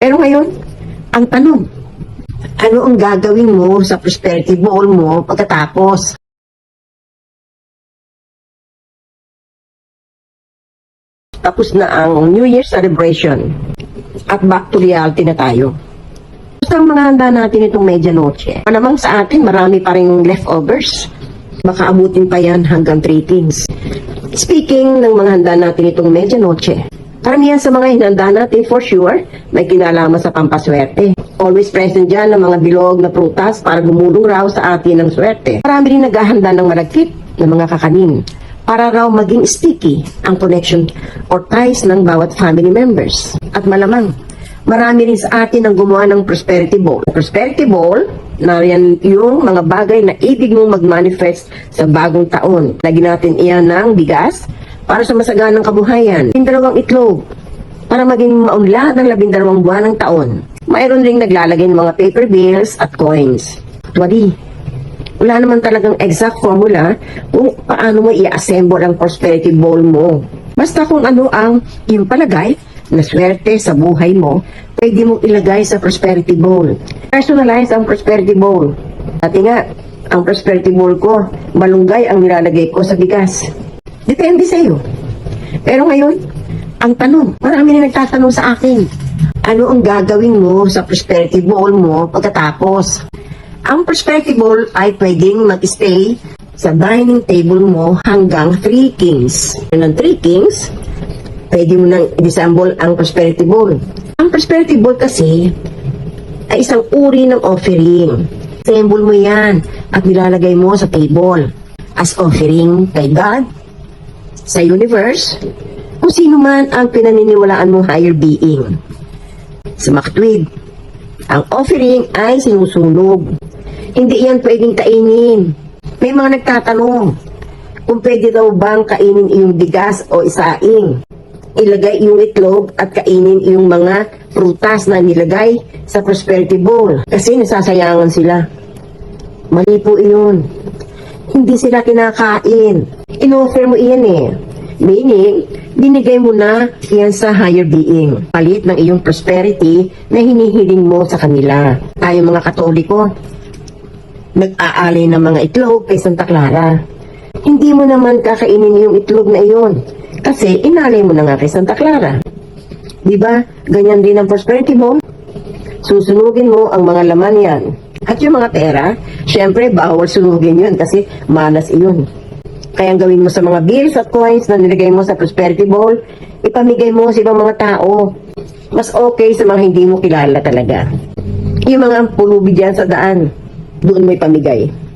Pero ngayon, ang tanong, ano ang gagawin mo sa prosperity bowl mo pagkatapos? Tapos na ang New Year celebration at back to reality na tayo. Ang mga handa natin itong medianoche. Namang sa atin, marami pa rin leftovers. Baka abutin pa yan hanggang 3 things. Speaking ng mga handa natin itong medianoche, karamihan sa mga hinanda natin for sure, may kinalaman sa pampaswerte. Always present dyan ang mga bilog na prutas para gumulong raw sa atin ng swerte. Marami rin naghahanda ng malagkit ng mga kakanin para raw maging sticky ang connection or ties ng bawat family members. At malamang, marami rin sa atin ang gumawa ng prosperity bowl. Prosperity bowl, na yan yung mga bagay na ibig mong mag-manifest sa bagong taon. Lagyan natin iyan ng bigas para sa masaganang kabuhayan. Labindalawang itlog para maging maunlad ng labindalawang buwan ng taon. Mayroon ring naglalagay ng mga paper bills at coins. Actually, wala naman talagang exact formula kung paano mo i-assemble ang prosperity bowl mo. Basta kung ano ang iyong palagay na swerte sa buhay mo, pwede mong ilagay sa prosperity bowl. Personalize ang prosperity bowl. Dati nga, ang prosperity bowl ko, malunggay ang nilalagay ko sa bigas. Depende sa iyo. Pero ngayon, ang tanong, marami na nagtatanong sa akin, ano ang gagawin mo sa prosperity bowl mo pagkatapos? Ang prosperity bowl ay pwedeng mag-stay sa dining table mo hanggang 3 kings. Ng 3 kings, pwede mo nang i-disassemble ang prosperity bowl. Ang prosperity bowl kasi ay isang uri ng offering. Assemble mo yan at nilalagay mo sa table as offering kay God, sa universe, kung sino man ang pinaniniwalaan mong higher being. Sa maktwid, ang offering ay sinusunog. Hindi yan pwedeng kainin. May mga nagtatanong kung pwede daw bang kainin iyong bigas o isaing. Ilagay iyong itlog at kainin iyong mga prutas na nilagay sa prosperity bowl kasi nasasayangan sila. Mali po iyon. Hindi sila kinakain. Inoffer mo iyan eh. Meaning, binigay mo na yan sa higher being. Palit ng iyong prosperity na hinihiling mo sa kanila. Tayo mga katoliko, nag-aalay ng mga itlog kay Santa Clara. Hindi mo naman kakainin yung itlog na iyon. Kasi inalay mo na nga kay Santa Clara. Di ba? Ganyan din ang prosperity mo. Susunugin mo ang mga laman yan. At yung mga pera, syempre bawal sunugin yun kasi malas iyon. Kaya ang gawin mo sa mga bills at coins na nilagay mo sa prosperity bowl, ipamigay mo sa ibang mga tao. Mas okay sa mga hindi mo kilala talaga. Yung mga pulubi dyan sa daan, doon mo ipamigay.